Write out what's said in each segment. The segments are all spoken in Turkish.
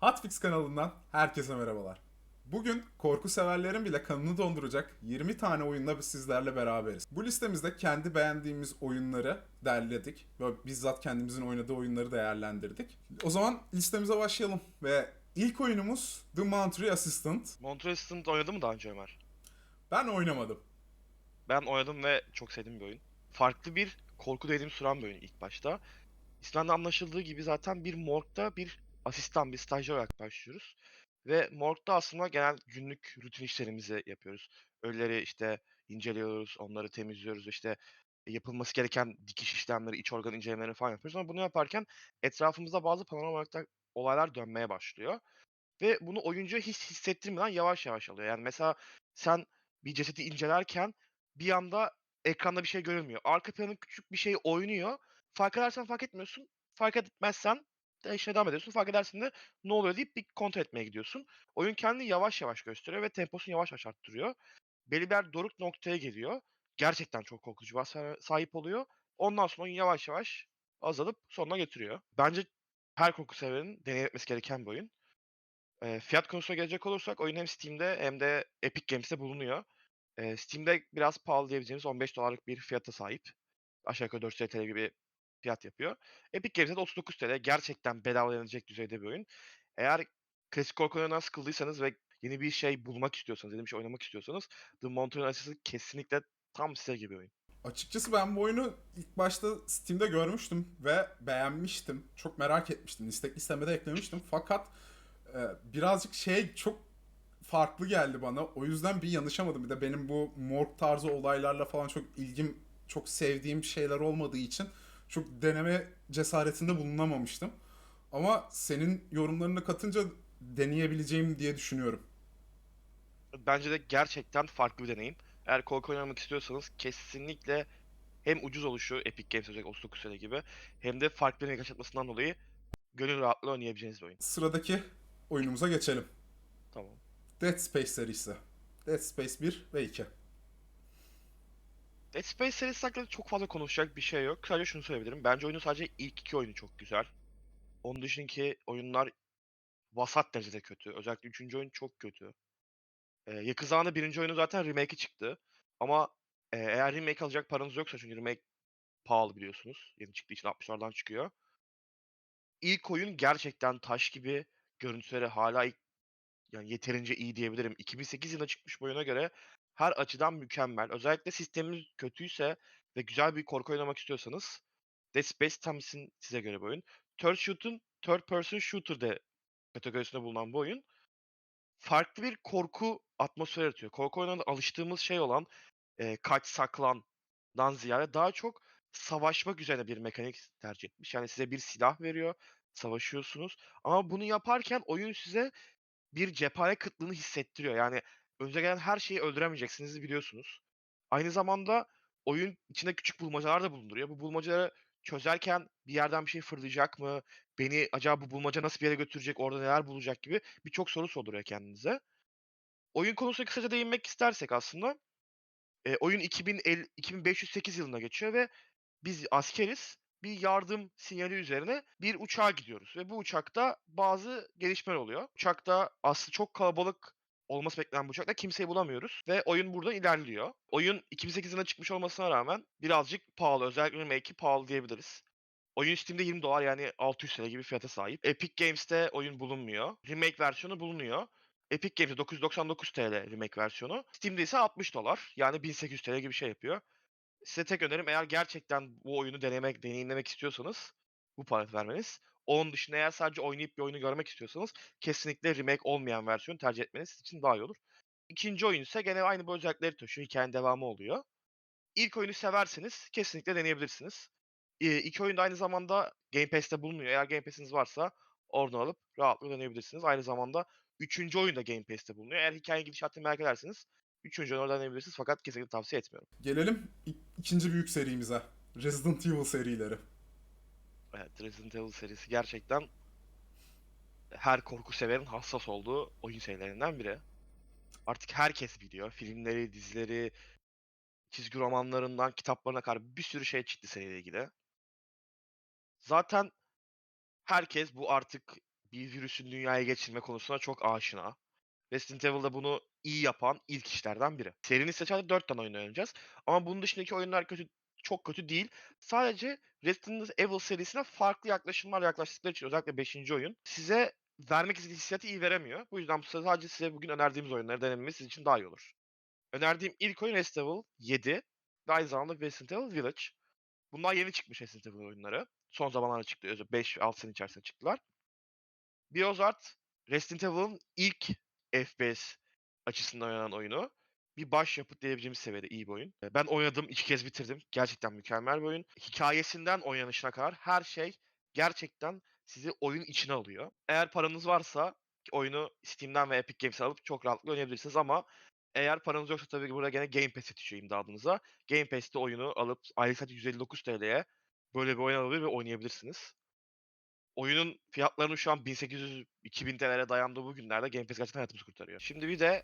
Hotfix kanalından herkese merhabalar. Bugün korku severlerin bile kanını donduracak 20 tane oyunla sizlerle beraberiz. Bu listemizde kendi beğendiğimiz oyunları derledik ve bizzat kendimizin oynadığı oyunları değerlendirdik. O zaman listemize başlayalım ve ilk oyunumuz The Monterey Assistant. Montreal Assistant oynadın mı daha önce Ömer? Ben oynamadım. Ben oynadım ve çok sevdiğim bir oyun. Farklı bir korku deneyimi sunan bir oyun ilk başta. İsminden de anlaşıldığı gibi zaten bir morgda bir asistan, bir stajyer olarak başlıyoruz. Ve morgda aslında genel günlük rutin işlerimizi yapıyoruz. Ölüleri işte inceliyoruz, onları temizliyoruz, işte yapılması gereken dikiş işlemleri, iç organ incelemelerini falan yapıyoruz. Ama bunu yaparken etrafımızda bazı olarak olaylar dönmeye başlıyor. Ve bunu oyuncuya hiç hissettirmeden yavaş yavaş alıyor. Yani mesela sen bir cesedi incelerken bir anda ekranda bir şey görülmüyor. Arka planın küçük bir şey oynuyor. Fark edersen fark etmiyorsun. Fark etmezsen işine devam ediyorsun. Fark edersin de ne oluyor deyip bir kontrol etmeye gidiyorsun. Oyun kendini yavaş yavaş gösteriyor ve temposunu yavaş yavaş arttırıyor. Belli doruk noktaya geliyor. Gerçekten çok korkutucu bir sahip oluyor. Ondan sonra oyun yavaş yavaş azalıp sonuna getiriyor. Bence her korku severin deneyim etmesi gereken bir oyun. Eee, fiyat konusuna gelecek olursak oyun hem Steam'de hem de Epic Games'te bulunuyor. Eee, Steam'de biraz pahalı diyebileceğimiz $15'lık bir fiyata sahip. Aşağı yukarı $400 TL gibi fiyat yapıyor. Epic Games'te de $39 TL. Gerçekten bedava denilecek düzeyde bir oyun. Eğer klasik korku oyunlarından sıkıldıysanız ve yeni bir şey bulmak istiyorsanız, yeni bir şey oynamak istiyorsanız The Mountain Assassin kesinlikle tam size gibi oyun. Açıkçası ben bu oyunu ilk başta Steam'de görmüştüm ve beğenmiştim. Çok merak etmiştim. İstek listeme de eklemiştim. Fakat e, birazcık şey çok farklı geldi bana. O yüzden bir yanışamadım. Bir de benim bu morg tarzı olaylarla falan çok ilgim, çok sevdiğim şeyler olmadığı için çok deneme cesaretinde bulunamamıştım. Ama senin yorumlarını katınca deneyebileceğim diye düşünüyorum. Bence de gerçekten farklı bir deneyim. Eğer korku oynamak istiyorsanız kesinlikle hem ucuz oluşu Epic Games özellikle 39 TL gibi hem de farklı bir yaşatmasından dolayı gönül rahatlığı oynayabileceğiniz bir oyun. Sıradaki oyunumuza geçelim. Tamam. Dead Space serisi. Dead Space 1 ve 2. Dead Space serisi hakkında çok fazla konuşacak bir şey yok. Sadece şunu söyleyebilirim. Bence oyunun sadece ilk iki oyunu çok güzel. Onun dışındaki oyunlar vasat derecede kötü. Özellikle üçüncü oyun çok kötü. Ee, yakın zamanda birinci oyunu zaten remake'i çıktı. Ama e, eğer remake alacak paranız yoksa çünkü remake pahalı biliyorsunuz. Yeni çıktığı için 60'lardan çıkıyor. İlk oyun gerçekten taş gibi. Görüntüleri hala yani yeterince iyi diyebilirim. 2008 yılında çıkmış bu oyuna göre her açıdan mükemmel. Özellikle sisteminiz kötüyse ve güzel bir korku oynamak istiyorsanız Dead Space tam size göre bir oyun. Third Shoot'un Third Person Shooter de kategorisinde bulunan bu oyun farklı bir korku atmosferi yaratıyor. Korku oyunlarında alıştığımız şey olan e, kaç saklandan ziyade daha çok savaşmak üzerine bir mekanik tercih etmiş. Yani size bir silah veriyor, savaşıyorsunuz. Ama bunu yaparken oyun size bir cephane kıtlığını hissettiriyor. Yani önce gelen her şeyi öldüremeyeceksiniz biliyorsunuz. Aynı zamanda oyun içinde küçük bulmacalar da bulunduruyor. Bu bulmacaları çözerken bir yerden bir şey fırlayacak mı? Beni acaba bu bulmaca nasıl bir yere götürecek? Orada neler bulacak gibi birçok soru soruyor kendinize. Oyun konusuna kısaca değinmek istersek aslında e, oyun 2050, 2508 yılında geçiyor ve biz askeriz. Bir yardım sinyali üzerine bir uçağa gidiyoruz ve bu uçakta bazı gelişmeler oluyor. Uçakta aslında çok kalabalık olması beklenen bu uçakta kimseyi bulamıyoruz ve oyun buradan ilerliyor. Oyun 2008 yılında çıkmış olmasına rağmen birazcık pahalı. Özellikle remake'i pahalı diyebiliriz. Oyun Steam'de 20 dolar yani 600 TL gibi fiyata sahip. Epic Games'te oyun bulunmuyor. Remake versiyonu bulunuyor. Epic Games'te 999 TL remake versiyonu. Steam'de ise 60 dolar. Yani 1800 TL gibi şey yapıyor. Size tek önerim eğer gerçekten bu oyunu denemek, deneyimlemek istiyorsanız bu parayı vermeniz. Onun dışında eğer sadece oynayıp bir oyunu görmek istiyorsanız kesinlikle remake olmayan versiyonu tercih etmeniz için daha iyi olur. İkinci oyun ise gene aynı bu özellikleri taşıyor. Hikayenin devamı oluyor. İlk oyunu severseniz kesinlikle deneyebilirsiniz. Eee, iki oyun da aynı zamanda Game Pass'te bulunuyor. Eğer Game Pass'iniz varsa oradan alıp rahatlıkla deneyebilirsiniz. Aynı zamanda üçüncü oyun da Game Pass'te bulunuyor. Eğer hikayenin gidişatını merak ederseniz üçüncü oyunu oradan deneyebilirsiniz fakat kesinlikle tavsiye etmiyorum. Gelelim ik- ikinci büyük serimize. Resident Evil serileri. Evet, Resident Evil serisi gerçekten her korku severin hassas olduğu oyun serilerinden biri. Artık herkes biliyor. Filmleri, dizileri, çizgi romanlarından kitaplarına kadar bir sürü şey çıktı seriyle ilgili. Zaten herkes bu artık bir virüsün dünyaya geçirme konusuna çok aşina. Resident Evil'da bunu iyi yapan ilk işlerden biri. Serinin sadece 4 tane oyun oynayacağız. Ama bunun dışındaki oyunlar kötü çok kötü değil. Sadece Resident Evil serisine farklı yaklaşımlar yaklaştıkları için özellikle 5. oyun size vermek istediği hissiyatı iyi veremiyor. Bu yüzden bu sadece size bugün önerdiğimiz oyunları denememiz sizin için daha iyi olur. Önerdiğim ilk oyun Resident Evil 7 ve aynı zamanda Resident Evil Village. Bunlar yeni çıkmış Resident Evil oyunları. Son zamanlarda çıktı. 5-6 sene içerisinde çıktılar. Biozard, Resident Evil'ın ilk FPS açısından oynanan oyunu. Bir başyapıt diyebileceğimiz seviyede iyi bir oyun. Ben oynadım, iki kez bitirdim. Gerçekten mükemmel bir oyun. Hikayesinden oynanışına kadar her şey gerçekten sizi oyun içine alıyor. Eğer paranız varsa oyunu Steam'den ve Epic Games'ten alıp çok rahatlıkla oynayabilirsiniz ama eğer paranız yoksa tabii ki burada gene Game Pass yetişiyor imdadınıza. Game Pass'te oyunu alıp aylık sadece 159 TL'ye böyle bir oyun alabilir ve oynayabilirsiniz. Oyunun fiyatlarının şu an 1800-2000 TL'ye dayandığı bu günlerde Game Pass gerçekten hayatımızı kurtarıyor. Şimdi bir de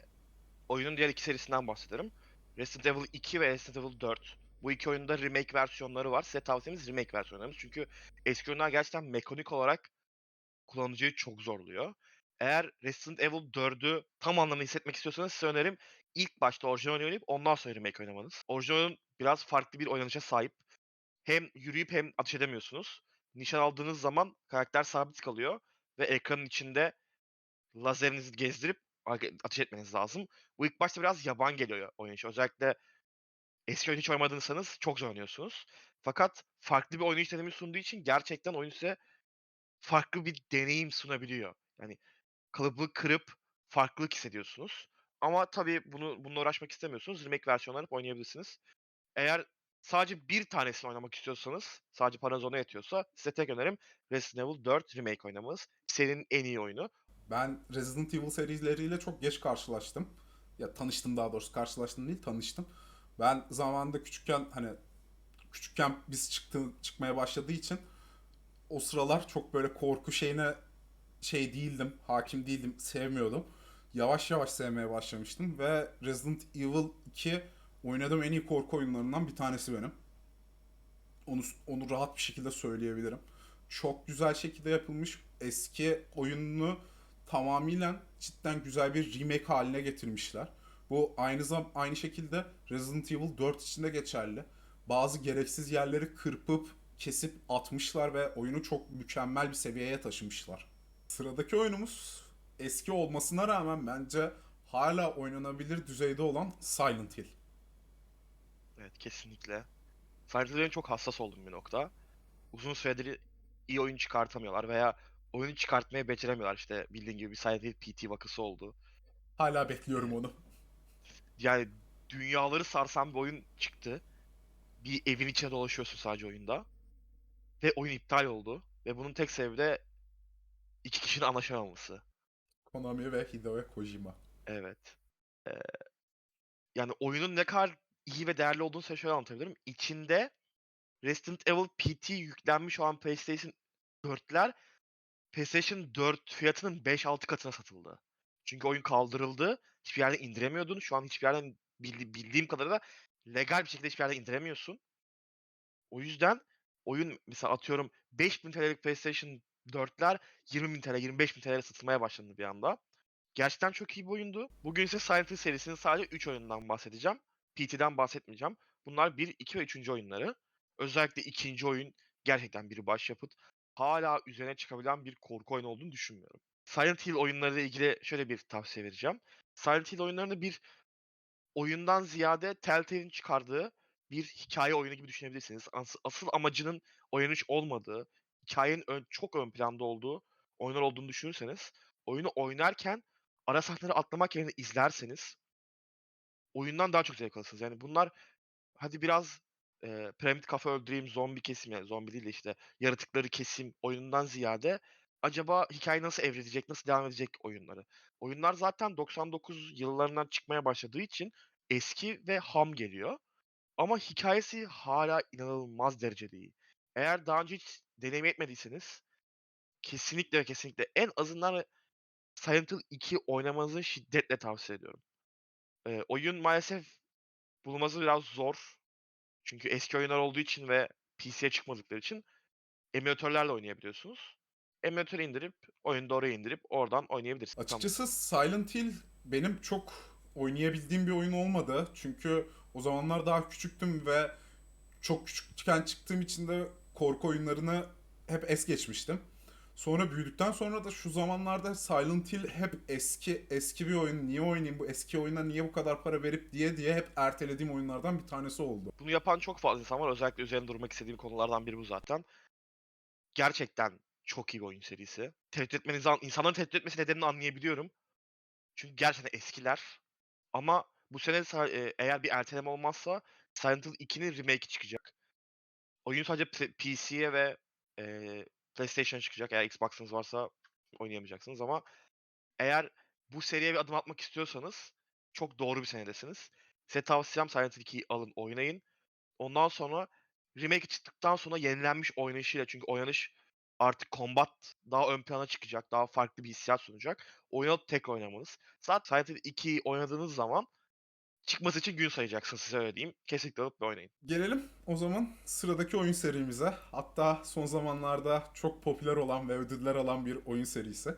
oyunun diğer iki serisinden bahsederim. Resident Evil 2 ve Resident Evil 4. Bu iki oyunda remake versiyonları var. Size tavsiyemiz remake versiyonlarımız. Çünkü eski oyunlar gerçekten mekanik olarak kullanıcıyı çok zorluyor. Eğer Resident Evil 4'ü tam anlamda hissetmek istiyorsanız size önerim ilk başta orijinal oynayıp ondan sonra remake oynamanız. Orijinal biraz farklı bir oynanışa sahip. Hem yürüyüp hem ateş edemiyorsunuz. Nişan aldığınız zaman karakter sabit kalıyor ve ekranın içinde lazerinizi gezdirip ateş etmeniz lazım. Bu ilk başta biraz yaban geliyor oynayış. Özellikle eski oyun hiç oynamadıysanız çok zorlanıyorsunuz. Fakat farklı bir oynayış deneyimi sunduğu için gerçekten oyun size farklı bir deneyim sunabiliyor. Yani kalıbı kırıp farklılık hissediyorsunuz. Ama tabii bunu bununla uğraşmak istemiyorsunuz. Remake versiyonları alıp oynayabilirsiniz. Eğer sadece bir tanesini oynamak istiyorsanız, sadece paranız ona yetiyorsa size tek önerim Resident Evil 4 Remake oynamanız. Serinin en iyi oyunu. Ben Resident Evil serileriyle çok geç karşılaştım. Ya tanıştım daha doğrusu karşılaştım değil tanıştım. Ben zamanında küçükken hani küçükken biz çıktı çıkmaya başladığı için o sıralar çok böyle korku şeyine şey değildim, hakim değildim, sevmiyordum. Yavaş yavaş sevmeye başlamıştım ve Resident Evil 2 oynadığım en iyi korku oyunlarından bir tanesi benim. Onu onu rahat bir şekilde söyleyebilirim. Çok güzel şekilde yapılmış. Eski oyununu tamamıyla cidden güzel bir remake haline getirmişler. Bu aynı zam aynı şekilde Resident Evil 4 için de geçerli. Bazı gereksiz yerleri kırpıp kesip atmışlar ve oyunu çok mükemmel bir seviyeye taşımışlar. Sıradaki oyunumuz eski olmasına rağmen bence hala oynanabilir düzeyde olan Silent Hill. Evet kesinlikle. Silent Hill'in çok hassas olduğum bir nokta. Uzun süredir iyi oyun çıkartamıyorlar veya oyunu çıkartmayı beceremiyorlar. İşte bildiğin gibi bir Silent PT vakası oldu. Hala bekliyorum onu. Yani dünyaları sarsan bir oyun çıktı. Bir evin içine dolaşıyorsun sadece oyunda. Ve oyun iptal oldu. Ve bunun tek sebebi de iki kişinin anlaşamaması. Konami ve Hideo Kojima. Evet. Ee, yani oyunun ne kadar iyi ve değerli olduğunu size şöyle anlatabilirim. İçinde Resident Evil PT yüklenmiş olan PlayStation 4'ler PlayStation 4 fiyatının 5-6 katına satıldı. Çünkü oyun kaldırıldı. Hiçbir yerden indiremiyordun. Şu an hiçbir yerden bildi- bildiğim kadarıyla legal bir şekilde hiçbir yerden indiremiyorsun. O yüzden oyun mesela atıyorum 5000 TL'lik PlayStation 4'ler 20.000 TL, 25.000 TL'ye satılmaya başlandı bir anda. Gerçekten çok iyi bir oyundu. Bugün ise Silent Hill serisinin sadece 3 oyunundan bahsedeceğim. PT'den bahsetmeyeceğim. Bunlar 1, 2 ve 3. oyunları. Özellikle ikinci oyun gerçekten bir başyapıt. Hala üzerine çıkabilen bir korku oyunu olduğunu düşünmüyorum. Silent Hill oyunlarıyla ilgili şöyle bir tavsiye vereceğim. Silent Hill oyunlarını bir oyundan ziyade Telltale'in çıkardığı bir hikaye oyunu gibi düşünebilirsiniz. As- asıl amacının oynanış olmadığı, hikayenin ön- çok ön planda olduğu oyunlar olduğunu düşünürseniz, oyunu oynarken ara sahneleri atlamak yerine izlerseniz oyundan daha çok zevk alırsınız. Yani bunlar hadi biraz e, piramit kafa öldüreyim, zombi kesim yani zombi değil de işte yaratıkları kesim oyunundan ziyade acaba hikaye nasıl evrilecek, nasıl devam edecek oyunları. Oyunlar zaten 99 yıllarından çıkmaya başladığı için eski ve ham geliyor. Ama hikayesi hala inanılmaz derecede iyi. Eğer daha önce hiç deneyim etmediyseniz kesinlikle ve kesinlikle en azından Silent Hill 2 oynamanızı şiddetle tavsiye ediyorum. Eee, oyun maalesef bulması biraz zor. Çünkü eski oyunlar olduğu için ve PC'ye çıkmadıkları için emülatörlerle oynayabiliyorsunuz. emülatörü indirip, oyunu oraya indirip oradan oynayabilirsin. Tamam. Açıkçası Silent Hill benim çok oynayabildiğim bir oyun olmadı. Çünkü o zamanlar daha küçüktüm ve çok küçükken çıktığım için de korku oyunlarını hep es geçmiştim. Sonra büyüdükten sonra da şu zamanlarda Silent Hill hep eski eski bir oyun. Niye oynayayım bu eski oyuna niye bu kadar para verip diye diye hep ertelediğim oyunlardan bir tanesi oldu. Bunu yapan çok fazla insan var. Özellikle üzerine durmak istediğim konulardan biri bu zaten. Gerçekten çok iyi bir oyun serisi. Tehdit etmenizi, an- insanların tehdit etmesi nedenini anlayabiliyorum. Çünkü gerçekten eskiler. Ama bu sene e, eğer bir erteleme olmazsa Silent Hill 2'nin remake'i çıkacak. Oyun sadece PC'ye ve e, PlayStation'a çıkacak. Eğer Xbox'ınız varsa oynayamayacaksınız ama eğer bu seriye bir adım atmak istiyorsanız çok doğru bir senedesiniz. Size tavsiyem Silent Hill 2'yi alın, oynayın. Ondan sonra remake çıktıktan sonra yenilenmiş oynayışıyla çünkü oynanış artık combat daha ön plana çıkacak, daha farklı bir hissiyat sunacak. Oyunu tekrar oynamanız. Zaten Silent Hill 2'yi oynadığınız zaman çıkması için gün sayacaksınız size öyle diyeyim. Kesinlikle alıp bir oynayın. Gelelim o zaman sıradaki oyun serimize. Hatta son zamanlarda çok popüler olan ve ödüller alan bir oyun serisi.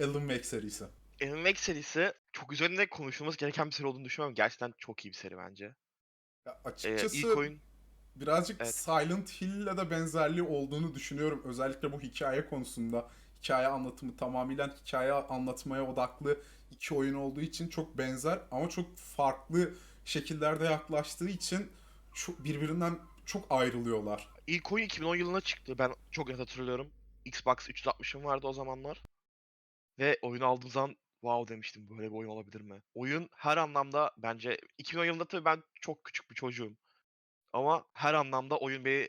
Alan Wake serisi. Alan Wake serisi çok üzerinde konuşulması gereken bir seri olduğunu düşünüyorum. Gerçekten çok iyi bir seri bence. Ya Ee, açıkçası ilk oyun birazcık Evet. Silent Hill'le de benzerliği olduğunu düşünüyorum. Özellikle bu hikaye konusunda. Hikaye anlatımı tamamıyla hikaye anlatmaya odaklı iki oyun olduğu için çok benzer ama çok farklı şekillerde yaklaştığı için çok, birbirinden çok ayrılıyorlar. ilk oyun 2010 yılına çıktı. Ben çok net hatırlıyorum. Xbox 360'ım vardı o zamanlar. Ve oyunu aldığım zaman wow demiştim böyle bir oyun olabilir mi? Oyun her anlamda bence 2010 yılında tabii ben çok küçük bir çocuğum. Ama her anlamda oyun beni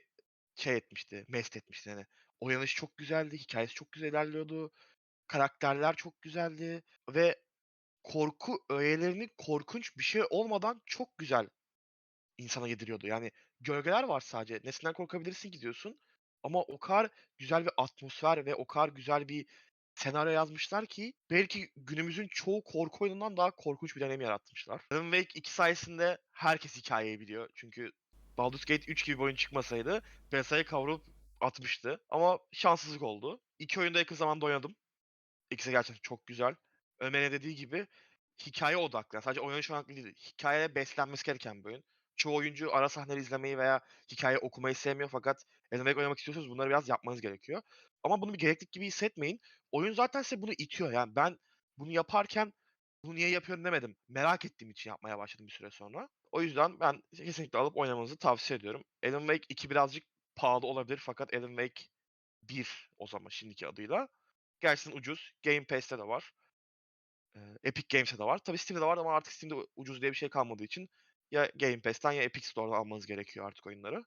şey etmişti, mest etmişti yani. Oynanış çok güzeldi, hikayesi çok güzel ilerliyordu. Karakterler çok güzeldi ve korku öğelerinin korkunç bir şey olmadan çok güzel insana yediriyordu. Yani gölgeler var sadece. Nesinden korkabilirsin ki diyorsun. Ama o kadar güzel bir atmosfer ve o kadar güzel bir senaryo yazmışlar ki belki günümüzün çoğu korku oyunundan daha korkunç bir deneyim yaratmışlar. Alan Wake 2 sayesinde herkes hikayeyi biliyor. Çünkü Baldur's Gate 3 gibi bir oyun çıkmasaydı Bethesda'yı kavurup atmıştı. Ama şanssızlık oldu. İki oyunda yakın zamanda oynadım. İkisi gerçekten çok güzel. Ömer'e dediği gibi hikaye odaklı. Yani sadece oynanış odaklı değil. Hikayeye beslenmesi gereken bir oyun. Çoğu oyuncu ara sahneleri izlemeyi veya hikaye okumayı sevmiyor fakat Wake oynamak istiyorsanız bunları biraz yapmanız gerekiyor. Ama bunu bir gereklilik gibi hissetmeyin. Oyun zaten size bunu itiyor. Yani ben bunu yaparken bunu niye yapıyorum demedim. Merak ettiğim için yapmaya başladım bir süre sonra. O yüzden ben kesinlikle alıp oynamanızı tavsiye ediyorum. Alan Wake 2 birazcık pahalı olabilir fakat Alan Wake 1 o zaman şimdiki adıyla. Gerçekten ucuz. Game Pass'te de var. Epic Games'te de var. Tabii Steam'de de var ama artık Steam'de ucuz diye bir şey kalmadığı için ya Game Pass'ten ya Epic Store'dan almanız gerekiyor artık oyunları.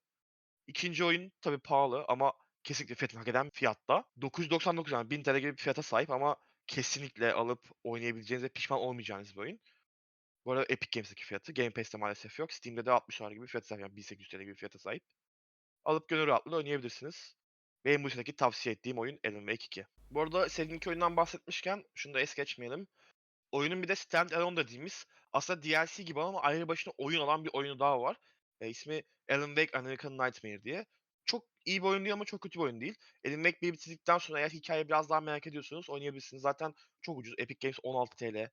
İkinci oyun tabii pahalı ama kesinlikle fiyatını hak eden fiyatta. 999 yani 1000 TL gibi bir fiyata sahip ama kesinlikle alıp oynayabileceğiniz ve pişman olmayacağınız bir oyun. Bu arada Epic Games'teki fiyatı. Game Pass'te maalesef yok. Steam'de de 60 dolar gibi fiyata sahip. Yani 1800 TL gibi bir fiyata sahip. Alıp gönül rahatlığıyla oynayabilirsiniz. Benim bu seneki tavsiye ettiğim oyun Alan Wake 2. Bu arada iki oyundan bahsetmişken şunu da es geçmeyelim. Oyunun bir de standalone dediğimiz aslında DLC gibi ama ayrı başına oyun olan bir oyunu daha var. E, ismi Alan Wake American Nightmare diye. Çok iyi bir oyun değil ama çok kötü bir oyun değil. Alan Wake 1'i bitirdikten sonra eğer hikayeyi biraz daha merak ediyorsanız oynayabilirsiniz. Zaten çok ucuz. Epic Games 16 TL.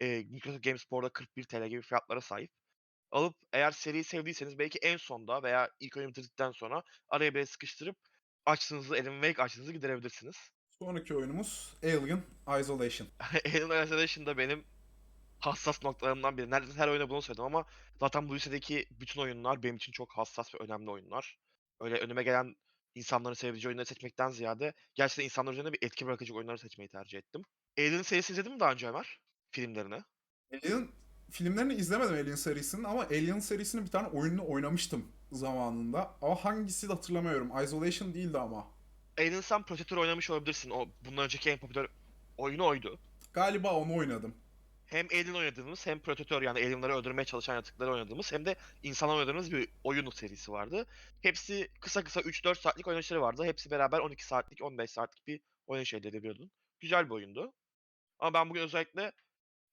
E, Microsoft Game Store'da 41 TL gibi fiyatlara sahip. Alıp eğer seriyi sevdiyseniz belki en sonda veya ilk oyunu bitirdikten sonra araya bir sıkıştırıp açtığınızı, Alan Wake açtığınızı giderebilirsiniz. Sonraki oyunumuz Alien Isolation. Alien Isolation da benim hassas noktalarımdan biri. Neredeyse her oyunda bunu söyledim ama zaten bu listedeki bütün oyunlar benim için çok hassas ve önemli oyunlar. Öyle önüme gelen insanların sevdiği oyunları seçmekten ziyade gerçekten insanlar üzerinde bir etki bırakacak oyunları seçmeyi tercih ettim. Alien serisini izledin mi daha önce Ömer? Filmlerini. Alien filmlerini izlemedim Alien serisinin ama Alien serisinin bir tane oyununu oynamıştım zamanında. Ama hangisi de hatırlamıyorum. Isolation değildi ama. Alien sen Protector oynamış olabilirsin. O bundan önceki en popüler oyunu oydu. Galiba onu oynadım. Hem Alien oynadığımız hem Predator yani alienları öldürmeye çalışan yaratıkları oynadığımız hem de insanlar oynadığımız bir oyun serisi vardı. Hepsi kısa kısa 3-4 saatlik oynanışları vardı. Hepsi beraber 12 saatlik 15 saatlik bir oynanış elde edebiliyordun. Güzel bir oyundu. Ama ben bugün özellikle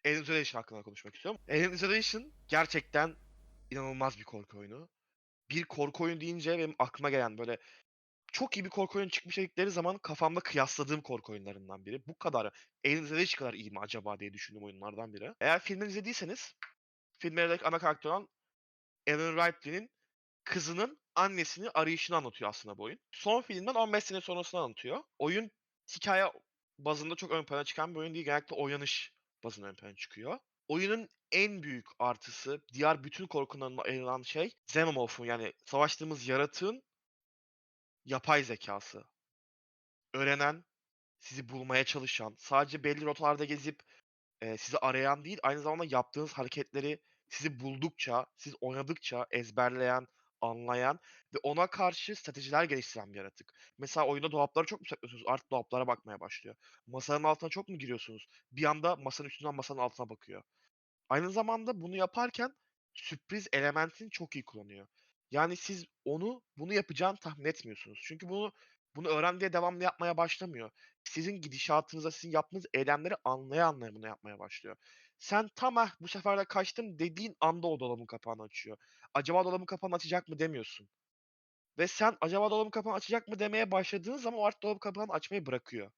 Alien Isolation hakkında konuşmak istiyorum. Alien Isolation gerçekten inanılmaz bir korku oyunu. Bir korku oyunu deyince benim aklıma gelen böyle çok iyi bir korku oyunu çıkmış dedikleri zaman kafamda kıyasladığım korku oyunlarından biri. Bu kadar, Alien Isolation kadar iyi mi acaba diye düşündüğüm oyunlardan biri. Eğer filmleri izlediyseniz, filmlerdeki ana karakter olan Ellen Ripley'nin kızının annesini arayışını anlatıyor aslında bu oyun. Son filmden 15 sene sonrasını anlatıyor. Oyun hikaye bazında çok ön plana çıkan bir oyun değil. Genellikle oynanış bazında ön plana çıkıyor. Oyunun en büyük artısı, diğer bütün korkularına ayrılan şey Xenomorph'un yani savaştığımız yaratığın yapay zekası. Öğrenen, sizi bulmaya çalışan, sadece belli rotalarda gezip eee, sizi arayan değil, aynı zamanda yaptığınız hareketleri sizi buldukça, siz oynadıkça ezberleyen, anlayan ve ona karşı stratejiler geliştiren bir yaratık. Mesela oyunda dolapları çok mu saklıyorsunuz? Artık dolaplara bakmaya başlıyor. Masanın altına çok mu giriyorsunuz? Bir anda masanın üstünden masanın altına bakıyor. Aynı zamanda bunu yaparken sürpriz elementini çok iyi kullanıyor. Yani siz onu bunu yapacağını tahmin etmiyorsunuz. Çünkü bunu bunu öğren diye devamlı yapmaya başlamıyor. Sizin gidişatınıza, sizin yaptığınız eylemleri anlaya anlaya bunu yapmaya başlıyor. Sen tamam bu sefer de kaçtım dediğin anda o dolabın kapağını açıyor. Acaba dolabın kapağını açacak mı demiyorsun. Ve sen acaba dolabın kapağını açacak mı demeye başladığın zaman o artık dolabın kapağını açmayı bırakıyor.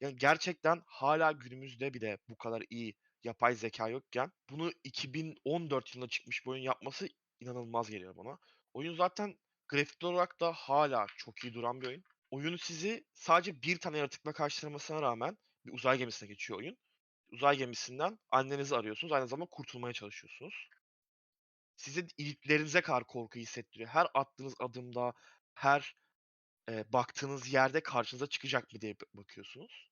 Yani gerçekten hala günümüzde bile bu kadar iyi yapay zeka yokken bunu 2014 yılında çıkmış bir oyun yapması inanılmaz geliyor bana. Oyun zaten grafik olarak da hala çok iyi duran bir oyun. Oyun sizi sadece bir tane yaratıkla karşılamasına rağmen bir uzay gemisine geçiyor oyun. Uzay gemisinden annenizi arıyorsunuz. Aynı zamanda kurtulmaya çalışıyorsunuz. Size iliklerinize kadar korku hissettiriyor. Her attığınız adımda, her eee, baktığınız yerde karşınıza çıkacak mı diye bakıyorsunuz.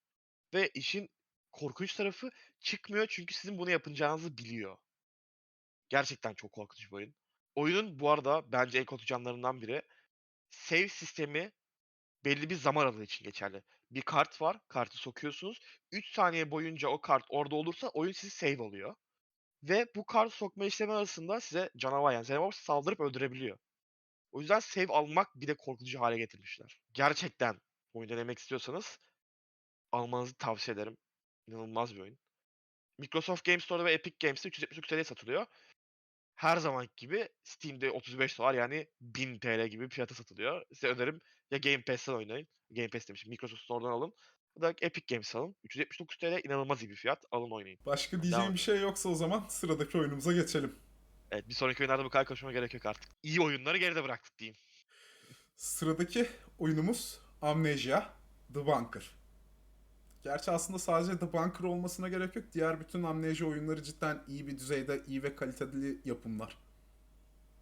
Ve işin korkunç tarafı çıkmıyor çünkü sizin bunu yapacağınızı biliyor. Gerçekten çok korkunç bir oyun. Oyunun bu arada bence en korkunç yanlarından biri save sistemi belli bir zaman aralığı için geçerli. Bir kart var, kartı sokuyorsunuz. 3 saniye boyunca o kart orada olursa oyun sizi save alıyor. Ve bu kartı sokma işlemi arasında size canavar yani canavar saldırıp öldürebiliyor. O yüzden save almak bir de korkutucu hale getirmişler. Gerçekten oyun denemek istiyorsanız almanızı tavsiye ederim. İnanılmaz bir oyun. Microsoft Game Store'da ve Epic Games'te 379 TL'ye satılıyor. Her zaman gibi Steam'de 35 dolar yani 1000 TL gibi fiyata satılıyor. Size önerim ya Game Pass'ten oynayın. Game Pass demişim. Microsoft Store'dan alın. Ya da Epic Games alın. 379 TL inanılmaz iyi bir fiyat. Alın oynayın. Başka diyeceğim bir şey yoksa o zaman sıradaki oyunumuza geçelim. Evet bir sonraki oyunlarda bu kadar konuşmama gerek yok artık. İyi oyunları geride bıraktık diyeyim. Sıradaki oyunumuz Amnesia The Bunker. Gerçi aslında sadece The Bunker olmasına gerek yok. Diğer bütün Amnesia oyunları cidden iyi bir düzeyde, iyi ve kaliteli yapımlar.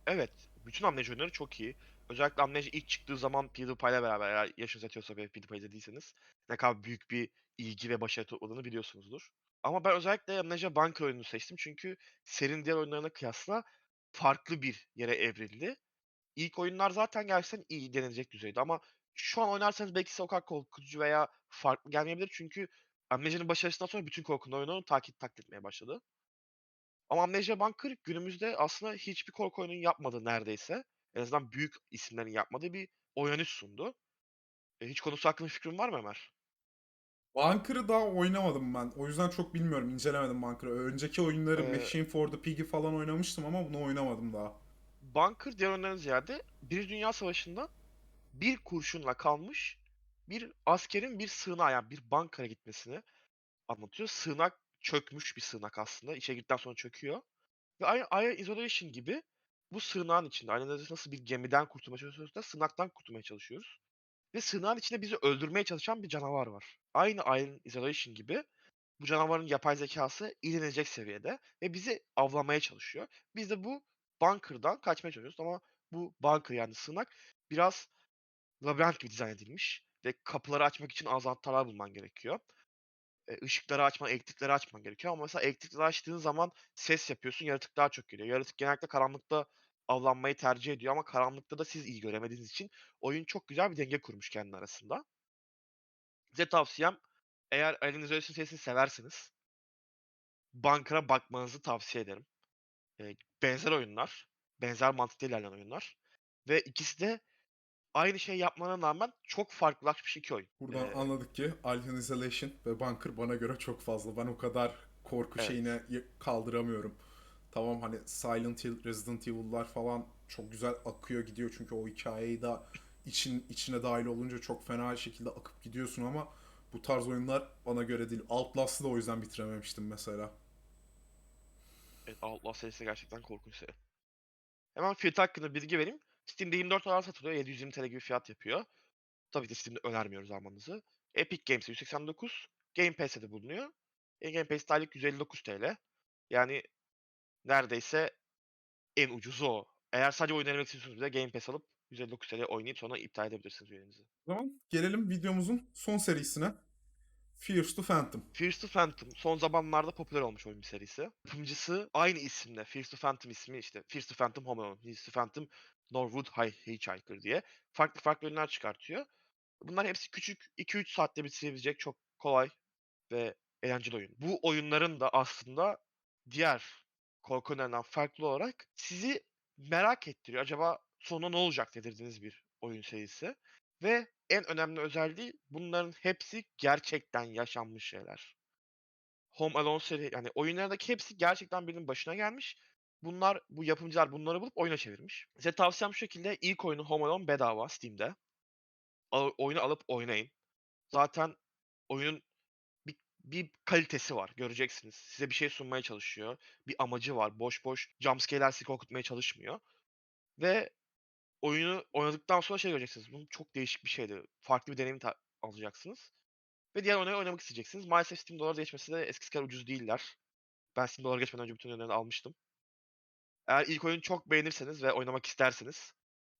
Evet. Bütün Amnesia oyunları çok iyi. Özellikle Amnesia ilk çıktığı zaman PewDiePie'le beraber eğer yaşınız yetiyorsa ve PewDiePie izlediyseniz ne kadar büyük bir ilgi ve başarı topladığını biliyorsunuzdur. Ama ben özellikle Amnesia Bunker oyununu seçtim çünkü serinin diğer oyunlarına kıyasla farklı bir yere evrildi. İlk oyunlar zaten gerçekten iyi denilecek düzeyde ama şu an oynarsanız belki size o kadar korkutucu veya farklı gelmeyebilir çünkü Amnesia'nın başarısından sonra bütün korku oyunları takip taklit etmeye başladı. Ama Amnesia Bunker günümüzde aslında hiçbir korku oyunun yapmadığı neredeyse. En azından büyük isimlerin yapmadığı bir oynanış sundu. E, hiç konusu hakkında fikrin var mı Ömer? Bunker'ı daha oynamadım ben. O yüzden çok bilmiyorum. incelemedim Bunker'ı. Önceki oyunları Ee, Machine for the Piggy falan oynamıştım ama bunu oynamadım daha. Bunker diğer oyunlardan ziyade bir Dünya Savaşı'nda bir kurşunla kalmış bir askerin bir sığınağa yani bir bankara gitmesini anlatıyor. Sığınak çökmüş bir sığınak aslında. İçeri girdikten sonra çöküyor. Ve aynı Aya Isolation gibi bu sığınağın içinde aynı zamanda nasıl bir gemiden kurtulmaya çalışıyoruz da sığınaktan kurtulmaya çalışıyoruz. Ve sığınağın içinde bizi öldürmeye çalışan bir canavar var. Aynı Alien Isolation gibi bu canavarın yapay zekası iğrenecek seviyede ve bizi avlamaya çalışıyor. Biz de bu bunker'dan kaçmaya çalışıyoruz ama bu bunker yani sığınak biraz labirent gibi dizayn edilmiş ve kapıları açmak için anahtarlar bulman gerekiyor. E, ışıkları açman, elektrikleri açman gerekiyor ama mesela elektrikleri açtığın zaman ses yapıyorsun, yaratık daha çok geliyor. Yaratık genellikle karanlıkta avlanmayı tercih ediyor ama karanlıkta da siz iyi göremediğiniz için oyun çok güzel bir denge kurmuş kendi arasında. Size tavsiyem eğer Alien Isolation serisini severseniz Bunker'a bakmanızı tavsiye ederim. Eee, benzer oyunlar, benzer mantıkta ilerleyen oyunlar ve ikisi de aynı şeyi yapmalarına rağmen çok farklılaşmış 2 oyun. Buradan Eee, anladık ki Alien Isolation ve Bunker bana göre çok fazla. Ben o kadar korku Evet. şeyine kaldıramıyorum. Tamam hani Silent Hill, Resident Evil'lar falan çok güzel akıyor gidiyor çünkü o hikayeyi de için içine dahil olunca çok fena şekilde akıp gidiyorsun ama bu tarz oyunlar bana göre değil. Outlast'ı da o yüzden bitirememiştim mesela. Evet, Outlast serisi gerçekten korkunç seri. Hemen fiyatı hakkında bilgi vereyim. Steam'de 24 dolar satılıyor. 720 TL gibi fiyat yapıyor. Tabii ki de Steam'de önermiyoruz almanızı. Epic Games'te 189. Game Pass'te de bulunuyor. E, Game Pass'te aylık 159 TL. Yani neredeyse en ucuzu o. Eğer sadece oyun oynamak istiyorsanız bile Game Pass alıp 159 TL oynayıp sonra iptal edebilirsiniz üyeliğinizi. O zaman gelelim videomuzun son serisine. Fierce to Phantom. Fears to Phantom son zamanlarda popüler olmuş oyun bir serisi. Yapımcısı aynı isimle Fears to Phantom ismi işte Fears to Phantom Home Alone, Fears to Phantom Norwood Hitchhiker diye farklı farklı oyunlar çıkartıyor. Bunlar hepsi küçük 2-3 saatte bitirebilecek çok kolay ve eğlenceli oyun. Bu oyunların da aslında diğer korku oyunlarından farklı olarak sizi merak ettiriyor. Acaba sonu ne olacak dedirdiğiniz bir oyun serisi. Ve en önemli özelliği bunların hepsi gerçekten yaşanmış şeyler. Home Alone seri yani oyunlardaki hepsi gerçekten birinin başına gelmiş. Bunlar bu yapımcılar bunları bulup oyuna çevirmiş. Size tavsiyem şu şekilde ilk oyunu Home Alone bedava Steam'de. Al- oyunu alıp oynayın. Zaten oyunun bir, bir kalitesi var göreceksiniz. Size bir şey sunmaya çalışıyor. Bir amacı var. Boş boş jumpscare'ler sizi korkutmaya çalışmıyor. Ve oyunu oynadıktan sonra şey göreceksiniz. Bu çok değişik bir şeydi. Farklı bir deneyim alacaksınız. Ve diğer oyunları oynamak isteyeceksiniz. Maalesef Steam dolar geçmesi de eskisi kadar ucuz değiller. Ben Steam dolar geçmeden önce bütün oyunlarını almıştım. Eğer ilk oyunu çok beğenirseniz ve oynamak isterseniz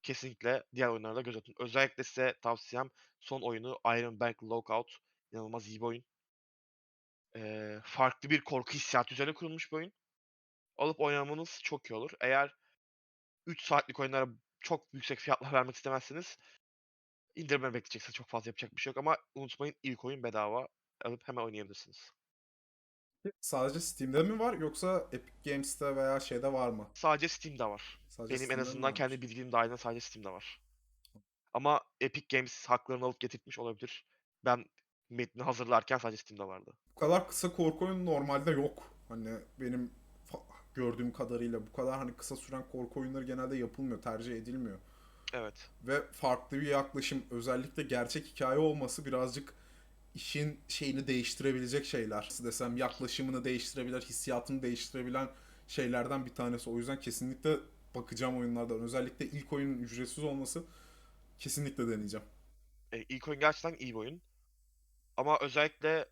kesinlikle diğer oyunlara da göz atın. Özellikle size tavsiyem son oyunu Iron Bank Lockout. İnanılmaz iyi bir oyun. Ee, farklı bir korku hissiyatı üzerine kurulmuş bir oyun. Alıp oynamanız çok iyi olur. Eğer 3 saatlik oyunlara çok yüksek fiyatlar vermek istemezseniz indirme bekleyeceksiniz. Çok fazla yapacak bir şey yok ama unutmayın ilk oyun bedava. Alıp hemen oynayabilirsiniz. Sadece Steam'de mi var yoksa Epic Games'te veya şeyde var mı? Sadece Steam'de var. Sadece Benim en Steam'de mi azından kendi varmış? bildiğim dahilinde sadece Steam'de var. Ama Epic Games haklarını alıp getirtmiş olabilir. Ben metni hazırlarken sadece Steam'de vardı. Bu kadar kısa korku oyunu normalde yok. Hani benim gördüğüm kadarıyla bu kadar hani kısa süren korku oyunları genelde yapılmıyor, tercih edilmiyor. Evet. Ve farklı bir yaklaşım, özellikle gerçek hikaye olması birazcık işin şeyini değiştirebilecek şeyler. Nasıl desem yaklaşımını değiştirebilir, hissiyatını değiştirebilen şeylerden bir tanesi. O yüzden kesinlikle bakacağım oyunlardan. Özellikle ilk oyunun ücretsiz olması kesinlikle deneyeceğim. E, ilk oyun gerçekten iyi bir oyun. Ama özellikle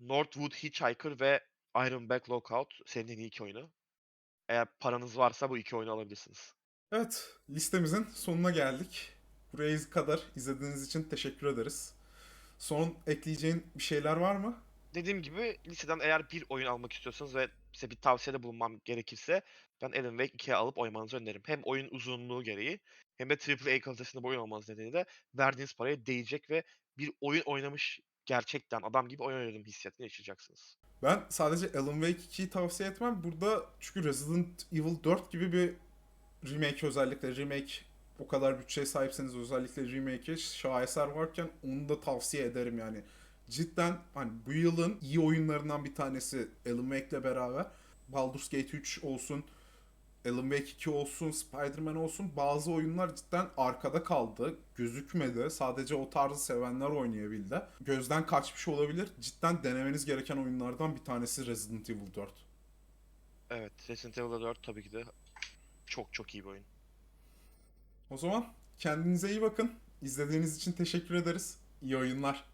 Northwood Hitchhiker ve Iron Back Lockout senin en iyi iki oyunu. Eğer paranız varsa bu iki oyunu alabilirsiniz. Evet, listemizin sonuna geldik. Buraya kadar izlediğiniz için teşekkür ederiz. Son ekleyeceğin bir şeyler var mı? Dediğim gibi liseden eğer bir oyun almak istiyorsanız ve size bir tavsiyede bulunmam gerekirse ben Alan Wake 2'ye alıp oynamanızı öneririm. Hem oyun uzunluğu gereği hem de AAA kalitesinde bir oyun olmanız nedeniyle verdiğiniz paraya değecek ve bir oyun oynamış gerçekten adam gibi oyun oynadım hissiyatını yaşayacaksınız. Ben sadece Alan Wake 2'yi tavsiye etmem. Burada çünkü Resident Evil 4 gibi bir remake özellikle remake o kadar bütçeye sahipseniz özellikle remake'e şaheser varken onu da tavsiye ederim yani. Cidden hani bu yılın iyi oyunlarından bir tanesi Alan Wake'le beraber. Baldur's Gate 3 olsun, Alan Wake 2 olsun, Spider-Man olsun bazı oyunlar cidden arkada kaldı. Gözükmedi. Sadece o tarzı sevenler oynayabildi. Gözden kaçmış olabilir. Cidden denemeniz gereken oyunlardan bir tanesi Resident Evil 4. Evet Resident Evil 4 tabii ki de çok çok iyi bir oyun. O zaman kendinize iyi bakın. İzlediğiniz için teşekkür ederiz. İyi oyunlar.